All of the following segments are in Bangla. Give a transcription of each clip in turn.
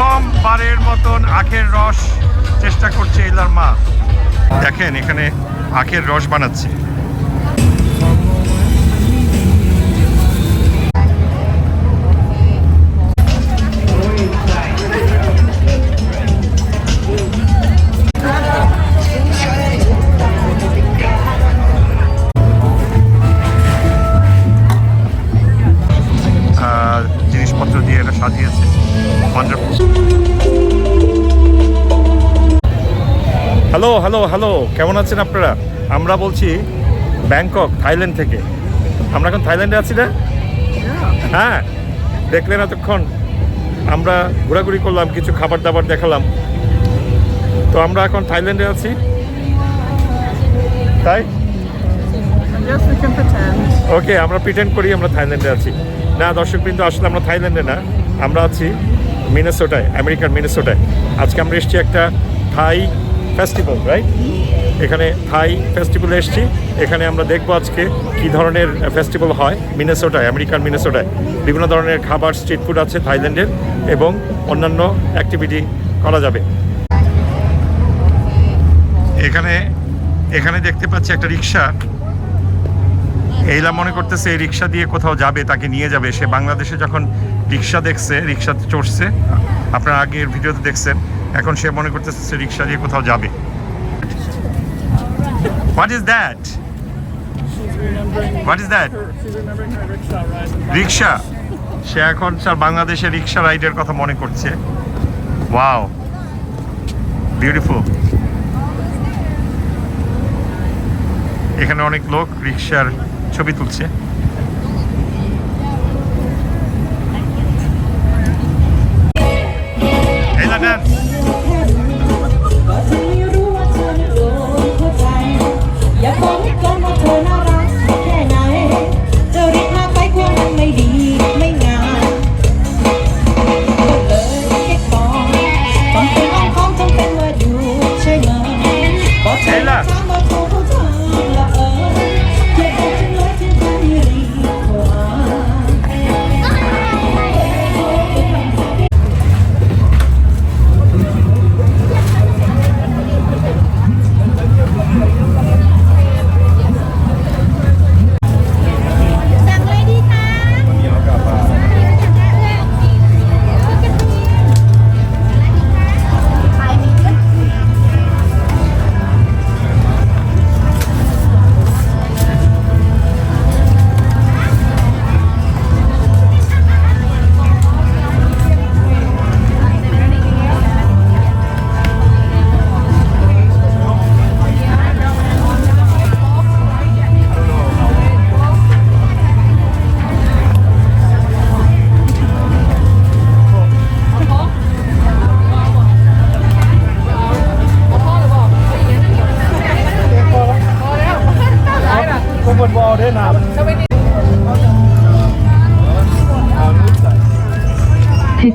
প্রথমবারের মতন আখের রস চেষ্টা করছে এলার মা। দেখেন এখানে আখের রস বানাচ্ছে। হ্যালো হ্যালো কেমন আছেন আপনারা? আমরা বলছি ব্যাংকক, থাইল্যান্ড থেকে। আমরা এখন থাইল্যান্ডে আছি না হ্যাঁ দেখলেন এতক্ষণ। আমরা ঘোরাঘুরি করলাম, কিছু খাবার দাবার দেখালাম। তো আমরা এখন থাইল্যান্ডে আছি। তাই. ওকে, আমরা প্রিটেন্ড করি আমরা থাইল্যান্ডে আছি। না দর্শক কিন্তু আসলে আমরা থাইল্যান্ডে না। আমরা আছি মিনেসোটায়, আমেরিকার মিনেসোটায়। আজকে আমরা এসেছি একটা থাই ফেস্টিভ্যাল রাইট এখানে থাই ফেস্টিভ্যাল এসেছি। এখানে আমরা দেখব আজকে কি ধরনের ফেস্টিভ্যাল হয় মিনেসোটায় আমেরিকান মিনেসোটায় বিভিন্ন ধরনের খাবার স্ট্রিট ফুড আছে থাইল্যান্ডের এবং অন্যান্য অ্যাক্টিভিটি করা যাবে। এখানে এখানে দেখতে পাচ্ছি একটা রিক্সা। এইলা মনে করতেছে এই রিক্সা দিয়ে কোথাও যাবে, তাকে নিয়ে যাবে। সে বাংলাদেশে যখন রিক্সা দেখছে রিক্সাতে চড়ছে, আপনার আগের ভিডিওতে দেখছেন, এখন সে মনে করতেছে সে রিক্সা দিয়ে কোথাও যাবে। What is that what is that. Rickshaw. সে এখন স্যার বাংলাদেশে রিক্সা রাইডের কথা মনে করছে। ওয়াও বিউটিফুল এখানে অনেক লোক রিক্সার ছবি তুলছে এই না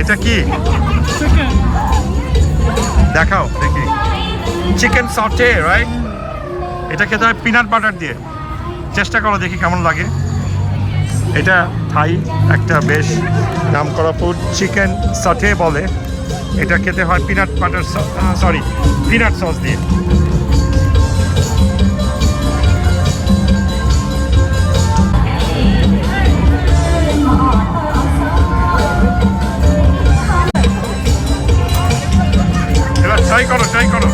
এটা কি. দেখাও দেখি। চিকেন সটে রাইট এটা খেতে হয় পিনাট বাটার দিয়ে। চেষ্টা করো দেখি কেমন লাগে। এটা থাই একটা বেশ নাম করা ফুড চিকেন সটে বলে। এটা খেতে হয় peanut butter sorry peanut sauce দিয়ে। ট্রাই করো ট্রাই করো।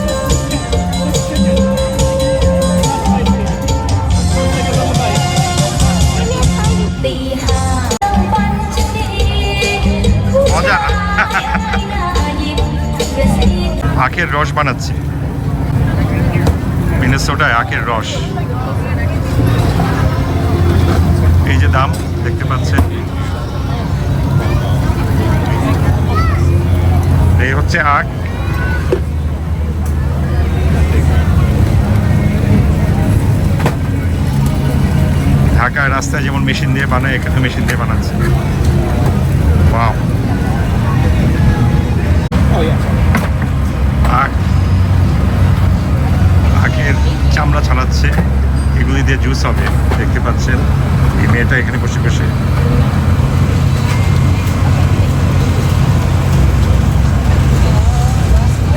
মজা। আখের রস বানাচ্ছে। মিনেসোটায় আখের রস। এই যে দাম, দেখতে পাচ্ছেন? এই হচ্ছে আখ। ঢাকায় রাস্তায় যেমন মেশিন দিয়ে বানায়, এখানে মেশিন দিয়ে বানাচ্ছে। Wow. আখ, আখের চামড়া ছাড়াচ্ছে, এগুলি দিয়ে জুস হবে, দেখতে পাচ্ছেন। এই মেয়েটা এখানে বসে বসে।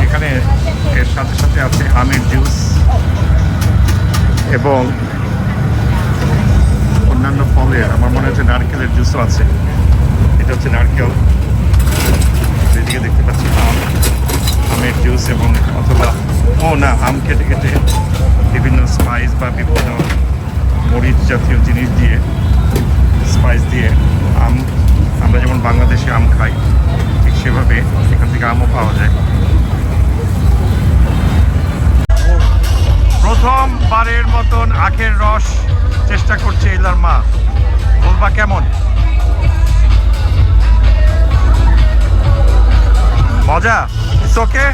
এখানে এর সাথে সাথে আছে আমের জুস এবং অন্যান্য ফলের আমার মনে হচ্ছে নারকেলের জুসও আছে। এটা হচ্ছে নারকেল। এদিকে দেখতে পাচ্ছি আম। আমের জুস এবং অথবা, ও না, আম কেটে কেটে বিভিন্ন স্পাইস বা বিভিন্ন মরিচ জাতীয় জিনিস দিয়ে স্পাইস দিয়ে আম, আমরা যেমন বাংলাদেশে আম খাই, ঠিক সেভাবে এখান থেকে আমও পাওয়া যায়। প্রথমবারের মতন আখের রস চেষ্টা করছে ইলার মা। বলবা কেমন? মজা? ইটস ওকে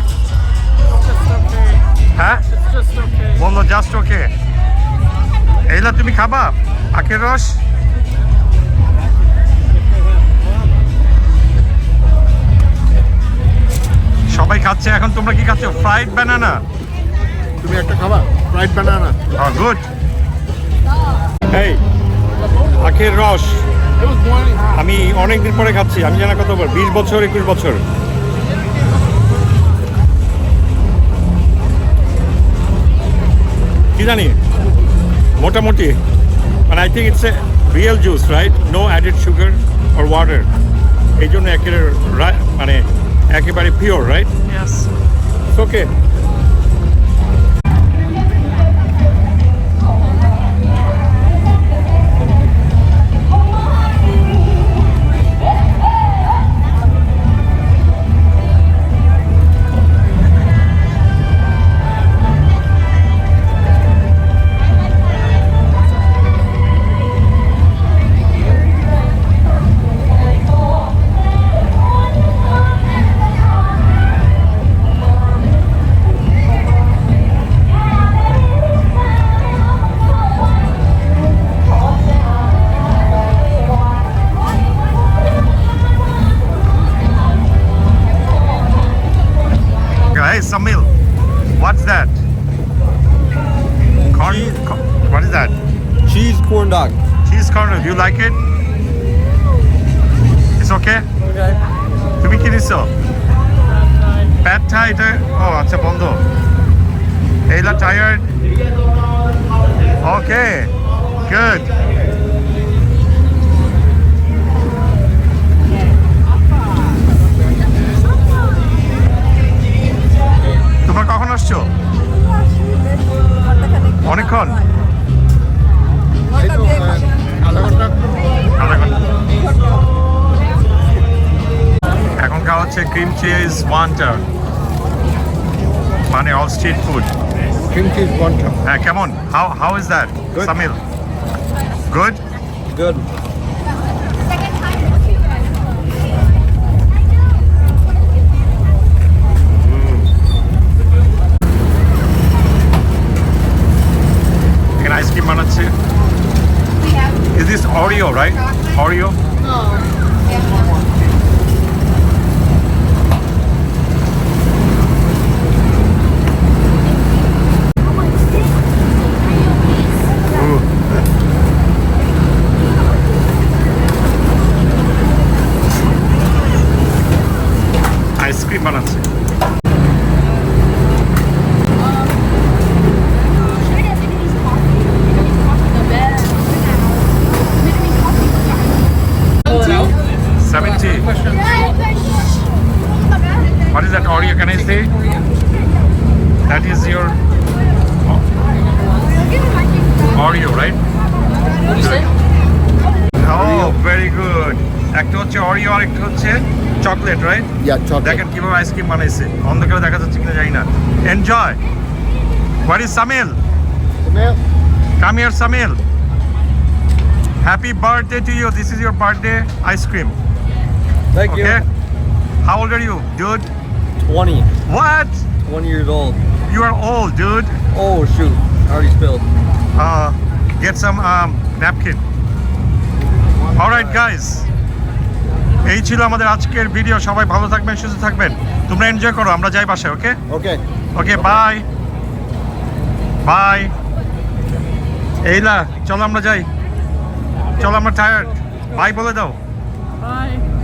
হ্যাঁ. বলল জাস্ট ওকে এইলা তুমি খাবা? আখের রস? সবাই খাচ্ছে এখন তোমরা কি খাচ্ছ? ফ্রাইড বানানা তুমি একটা খাবা? ফ্রাইড বানানা গুড এই আখের রস. আমি অনেক দিন পরে খাচ্ছি আমি জানা কত বিশ বছর একুশ বছর। কি জানি মোটামুটি মানে I think it's a real juice right no added sugar or water এই জন্য একেবারে মানে একেবারে pure right okay that? Cheese corn dog. Cheese corner, do you like it? It's okay? Okay. তুমি কি নিছো প্যাট থা এটা ও আচ্ছা বন্ধ এইলা টায়ার্ড ওকে গুড ওয়ানটা মানে all street food cream cheese one cup. হ্যাঁ কেমন how how is that Good. Samil good Good. এখানে আইসক্রিম বানাচ্ছে is this Oreo right Oreo Ice cream বানাচ্ছে What is that Oreo? Can I say? That is your Oreo, right? Oh, very good. একটা হচ্ছে Oreo আর একটা হচ্ছে চকলেট, right? Yeah, chocolate. দেখেন কিভাবে আইসক্রিম বানাইছে অন্ধকারে দেখা যাচ্ছে কিনা জানি না enjoy what is Samil Samil? Come here Samil happy birthday to you this is your birthday ice cream Thank Okay. How old are you, dude? 20. What? 20 years old. You are old, dude. Oh shoot! I already spilled. Uh, get some um, napkin. Alright guys. এই ছিল আমাদের আজকের ভিডিও। সবাই ভালো থাকবেন সুস্থ থাকবেন। তোমরা এনজয় করো আমরা যাই বাসায় ওকে ওকে ওকে বাই বাই এইলা চলো আমরা যাই। চলো আমরা টায়ার্ড বাই বলে দাও। Bye.